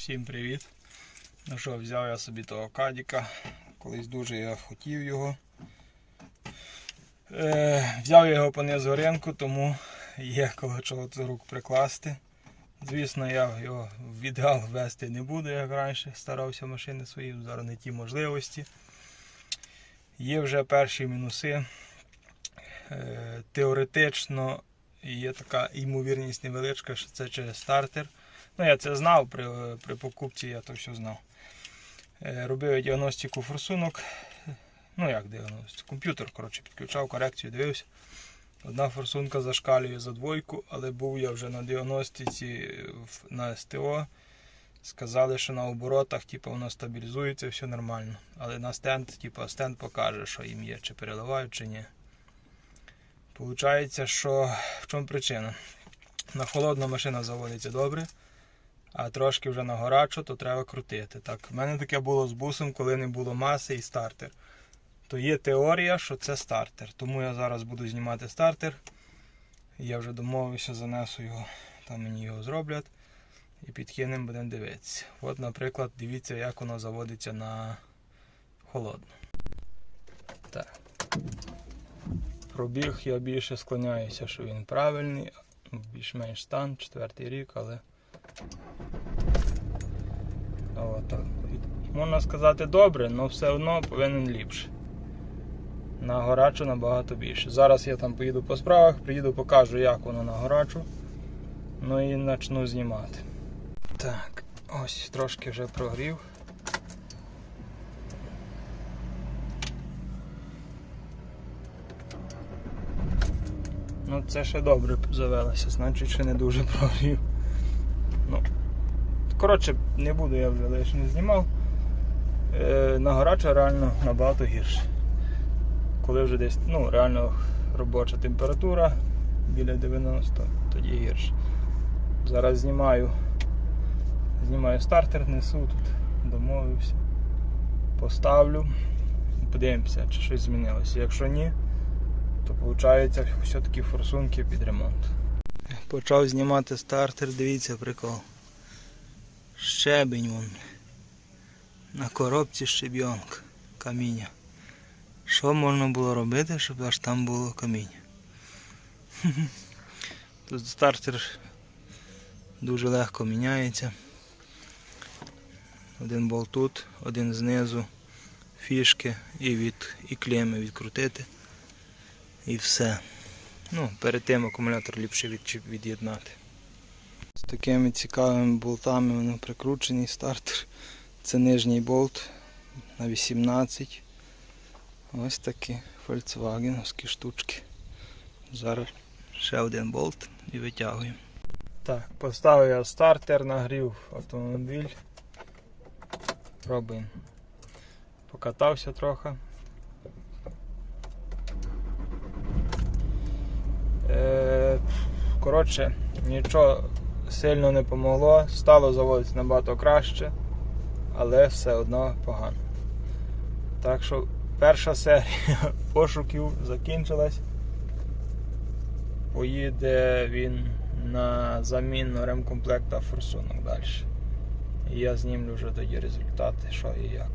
Всім привіт. Ну що, взяв я собі того кадіка. Колись дуже я хотів його. Е, взяв я його по низу ринку, тому є коло чого це рук прикласти. Звісно, я його в ідеал вести не буду, як раніше. Старався машини свої, зараз не ті можливості. Є вже перші мінуси. Е, теоретично є така ймовірність невеличка, що це через стартер. Ну, я це знав при, при покупці, я то все знав. Е, Робив діагностику форсунок. Ну як діагностику? Комп'ютер, коротше, підключав корекцію, дивився. Одна форсунка зашкалює за двойку, але був я вже на діагностиці на СТО. Сказали, що на оборотах типу, воно стабілізується, все нормально. Але на стенд, типу, стенд покаже, що їм є, чи переливають, чи ні. Получається, що в чому причина? На холодну машина заводиться добре, а трошки вже на горячу, то треба крутити. Так, в мене таке було з бусом, коли не було маси і стартер. То є теорія, що це стартер. Тому я зараз буду знімати стартер. Я вже домовився, занесу його, там мені його зроблять. І підкинемо, будемо дивитися. От, наприклад, дивіться, як воно заводиться на холодну. Так. Пробіг я більше склоняюся, що він правильний, більш-менш стан, четвертий рік, але. О. Можна сказати добре, але все одно повинен ліпше. На горачу набагато більше. Зараз я там поїду по справах, приїду, покажу, як воно на горачу. Ну і почну знімати. Так, ось трошки вже прогрів. Ну це ще добре завелося, значить ще не дуже прогрів. Ну, коротше, не буду я вже лишнє знімав. Е, на горача реально набагато гірше. Коли вже десь ну, реально робоча температура біля 90, тоді гірше. Зараз знімаю. Знімаю стартер, несу тут, домовився. Поставлю. Подивимося, чи щось змінилося. Якщо ні, то виходить все-таки форсунки під ремонт. Почав знімати стартер, дивіться прикол. Щебень вон. На коробці щебйонка, каміння. Що можна було робити, щоб аж там було каміння? Тут стартер дуже легко міняється. Один болт тут, один знизу, фішки і від і клеми відкрутити. І все. Ну, перед тим акумулятор ліпше від'єднати. З такими цікавими болтами воно прикручений стартер. Це нижній болт на 18. Ось такі фольксвагеновські штучки. Зараз ще один болт і витягуємо. Так, поставив я стартер, нагрів автомобіль. Пробуємо. Покатався трохи. Коротше, нічого сильно не помогло, стало заводитися набагато краще, але все одно погано. Так що перша серія пошуків закінчилась. Поїде він на заміну ремкомплекта форсунок далі. Я знімлю вже тоді результати, що і як.